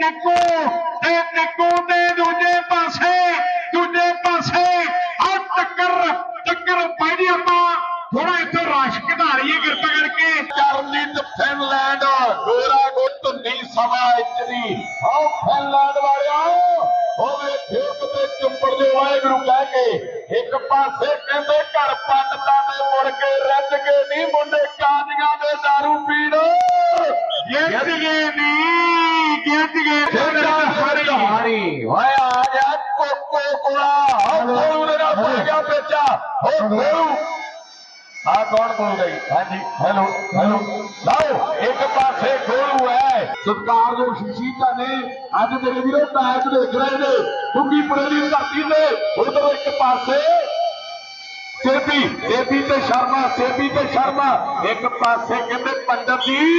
ਨਿੱਕੂ ਤੇ ਨਿੱਕੂ ਦੇ ਦੂਜੇ ਪਾਸੇ ਦੂਜੇ ਪਾਸੇ ਆ ਟੱਕਰ ਟੱਕਰ ਪੈਣੀ ਆਪਾਂ। ਥੋੜਾ ਇੱਥੇ ਰਸ਼ ਘਟਾਰੀਏ ਕਿਰਪਾ ਕਰਕੇ। ਚਰਨਿਤ ਫਿਨਲੈਂਡ ਗੋਰਾ ਗੁੱਟ ਸਵਾ ਇੰਚ ਦੀ ਆਓ ਫਿਨਲੈਂਡ ਵਾਲਿਓ ਹੋਵੇ ਠੇਕ ਤੇ ਚੁੰਬੜ ਦੇ ਵਾਹਿਗੁਰੂ ਕਹਿ ਕੇ ਇੱਕ ਪਾਸੇ ਕਹਿੰਦੇ ਘਰ ਪੰਡਤਾਂ ਦੇ ਮੁੜ ਕੇ ਰੱਜ ਕੇ ਨਹੀਂ ਮੁੰਡੇ ਕਾਦੀਆਂ ਦੇ ਦਾਰੂ ਪੀਣ। ਜਿੱਤ ਗਏ ਨਹੀਂ ਜਿੱਤ ਗਏ ਠੇਕਾ ਹਰੀ ਓਏ ਆ ਗਿਆ ਕੋਕੋ ਕੋਲਾ ਹੋ ਕੋਲੂ ਦੇ ਨਾਲ ਪੈ ਗਿਆ ਪੇਚਾ ਹੋ ਕੋਲੂ ਆ ਕੌਣ ਬੋਲ ਰਹੀ ਹਾਂਜੀ ਹੈਲੋ ਹੈਲੋ। ਲਾਓ ਇੱਕ ਪਾਸੇ ਖੋਲੂ ਹੈ। ਸਤਕਾਰਯੋਗ ਸ਼ਖਸੀਅਤਾਂ ਨੇ। ਅੱਜ ਮੇਰੇ ਵੀਰੋ ਮੈਚ ਦੇਖ ਰਹੇ ਨੇ। ਡੁੱਗੀਪੁਰੇ ਦੀ ਧਰਤੀ ਤੇ। ਉਧਰ ਇੱਕ ਪਾਸੇ ਸੇਬੀ ਸੇਬੀ ਤੇ ਸ਼ਰਮਾ ਸੇਬੀ ਤੇ ਸ਼ਰਮਾ। ਇੱਕ ਪਾਸੇ ਕਹਿੰਦੇ ਪੰਡਤ ਜੀ।